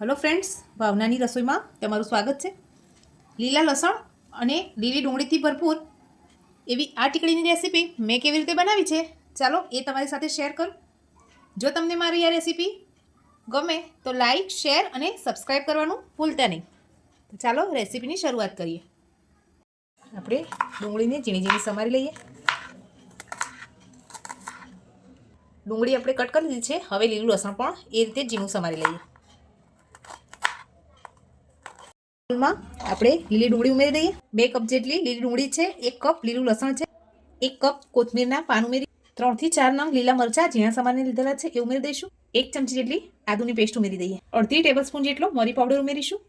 Hello friends ભાવનાની રસોઈમાં તમારું સ્વાગત છે. લીલા લસણ અને લીલી ડુંગળીથી ભરપૂર એવી આ ટીકડીની રેસીપી મેં કેવી રીતે બનાવી છે, ચાલો એ તમારી સાથે શેર કરું. જો તમને મારી આ રેસીપી ગમે તો લાઈક, શેર અને સબસ્ક્રાઈબ કરવાનું ભૂલતા નહીં. ચાલો રેસીપીની શરૂઆત કરીએ. આપણે ડુંગળીને ઝીણી ઝીણી સમારી લઈએ. ડુંગળી આપણે કટ કરી દીધી છે, હવે લીલું લસણ પણ એ રીતે ઝીણું સમારી લઈએ. માં આપણે લીલી ડુંગળી ઉમેરી દઈએ. બે કપ જેટલી લીલી ડુંગળી છે, એક કપ લીલું લસણ છે, એક કપ કોથમીરના પાન ઉમેરી, ત્રણથી ચાર નંગ લીલા મરચાં ઝીણા સમારીને લીધેલા છે, એ ઉમેરી દઈશું. એક ચમચી જેટલી આદુની પેસ્ટ ઉમેરી દઈએ. અડધી ટેબલ સ્પૂન જેટલો મરી પાવડર ઉમેરીશું.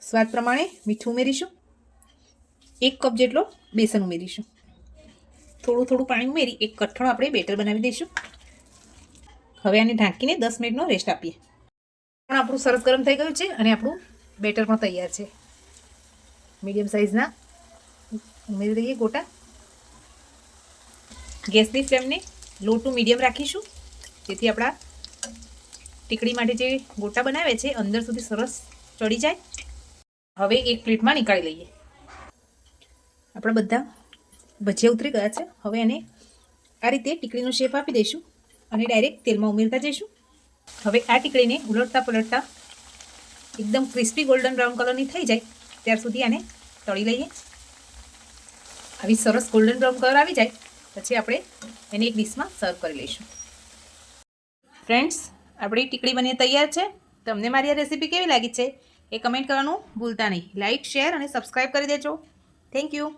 સ્વાદ પ્રમાણે મીઠું ઉમેરીશું. એક કપ જેટલો બેસન ઉમેરીશું. થોડું થોડું પાણી ઉમેરી, એક કઠણ આપણે બેટર બનાવી દઈશું. હવે આને ઢાંકીને દસ મિનિટનો રેસ્ટ આપીએ. પણ આપણું સરસ ગરમ થઈ ગયું છે અને આપણું બેટર પણ તૈયાર છે. મીડિયમ સાઇઝના. ઉમેરી દઈએ ગોટા. ગેસની ફ્લેમને લો ટુ મીડિયમ રાખીશું. જેથી આપણા ટીકડી માટે જે ગોટા બનાવે છે, અંદર સુધી સરસ ચડી જાય. હવે એક પ્લેટમાં નીકાળી લઈએ. આપણા બધા ભજીયા ઉતરી ગયા છે. હવે એને આ રીતે ટીકડીનો શેપ આપી દઈશું અને ડાયરેક્ટ તેલમાં ઉમેરતા જઈશું. હવે આ ટીકડીને ઉલટતા પલટતા એકદમ ક્રિસ્પી ગોલ્ડન બ્રાઉન કલરની થઈ જાય, ત્યાર સુધી આને તળી લઈએ. આવી સરસ ગોલ્ડન બ્રાઉન કલર આવી જાય, પછી આપણે એને એક ડીશમાં સર્વ કરી લઈશું. ફ્રેન્ડ્સ આપણી ટીકડી બનીને તૈયાર છે. તમને મારી આ રેસીપી કેવી લાગી છે એ કમેન્ટ કરવાનું ભૂલતા નહીં. લાઇક શેર અને સબસ્ક્રાઈબ કરી દેજો. Thank you